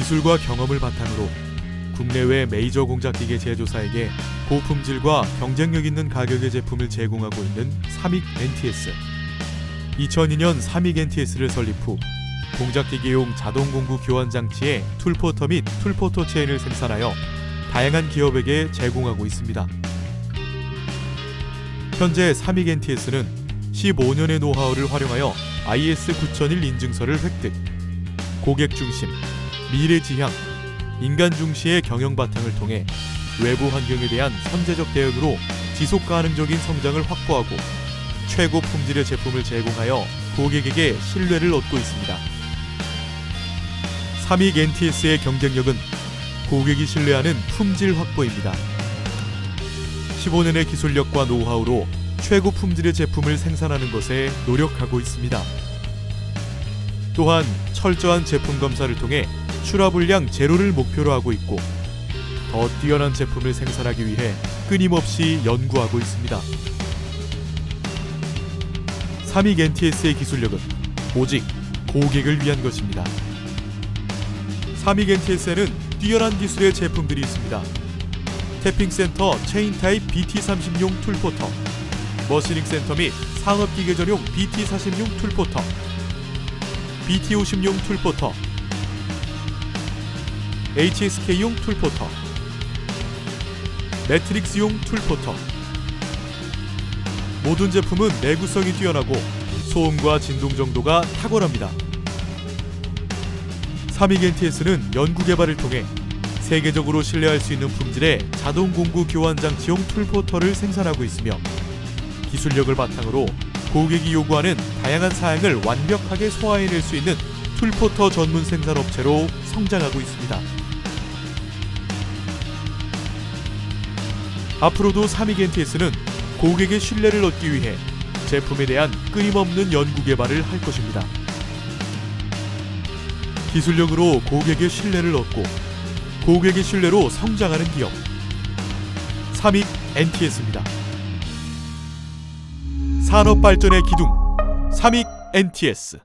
기술과 경험을 바탕으로 국내외 메이저 공작기계 제조사에게 고품질과 경쟁력 있는 가격의 제품을 제공하고 있는 삼익 NTS. 2002년 삼익 NTS를 설립 후 공작기계용 자동 공구 교환 장치의 툴포터 및 툴포터 체인을 생산하여 다양한 기업에게 제공하고 있습니다. 현재 삼익 NTS는 15년의 노하우를 활용하여 IS 9001 인증서를 획득, 고객 중심, 미래 지향, 인간 중시의 경영 바탕을 통해 외부 환경에 대한 선제적 대응으로 지속 가능적인 성장을 확보하고 최고 품질의 제품을 제공하여 고객에게 신뢰를 얻고 있습니다. 삼익 NTS의 경쟁력은 고객이 신뢰하는 품질 확보입니다. 15년의 기술력과 노하우로 최고 품질의 제품을 생산하는 것에 노력하고 있습니다. 또한 철저한 제품 검사를 통해 출하불량 제로를 목표로 하고 있고 더 뛰어난 제품을 생산하기 위해 끊임없이 연구하고 있습니다. 삼익 NTS의 기술력은 오직 고객을 위한 것입니다. 삼익 NTS에는 뛰어난 기술의 제품들이 있습니다. 태핑 센터 체인 타입 BT30용 툴포터, 머시닝 센터 및 상업기계 전용 BT40용 툴포터, BT50용 툴포터, HSK용 툴포터, 매트릭스용 툴포터. 모든 제품은 내구성이 뛰어나고 소음과 진동 정도가 탁월합니다. NTS는 연구 개발을 통해 세계적으로 신뢰할 수 있는 품질의 자동 공구 교환 장치용 툴포터를 생산하고 있으며 기술력을 바탕으로 고객이 요구하는 다양한 사양을 완벽하게 소화해낼 수 있는 툴포터 전문 생산 업체로 성장하고 있습니다. 앞으로도 NTS는 고객의 신뢰를 얻기 위해 제품에 대한 끊임없는 연구 개발을 할 것입니다. 기술력으로 고객의 신뢰를 얻고 고객의 신뢰로 성장하는 기업 삼익 NTS입니다. 산업 발전의 기둥 삼익 NTS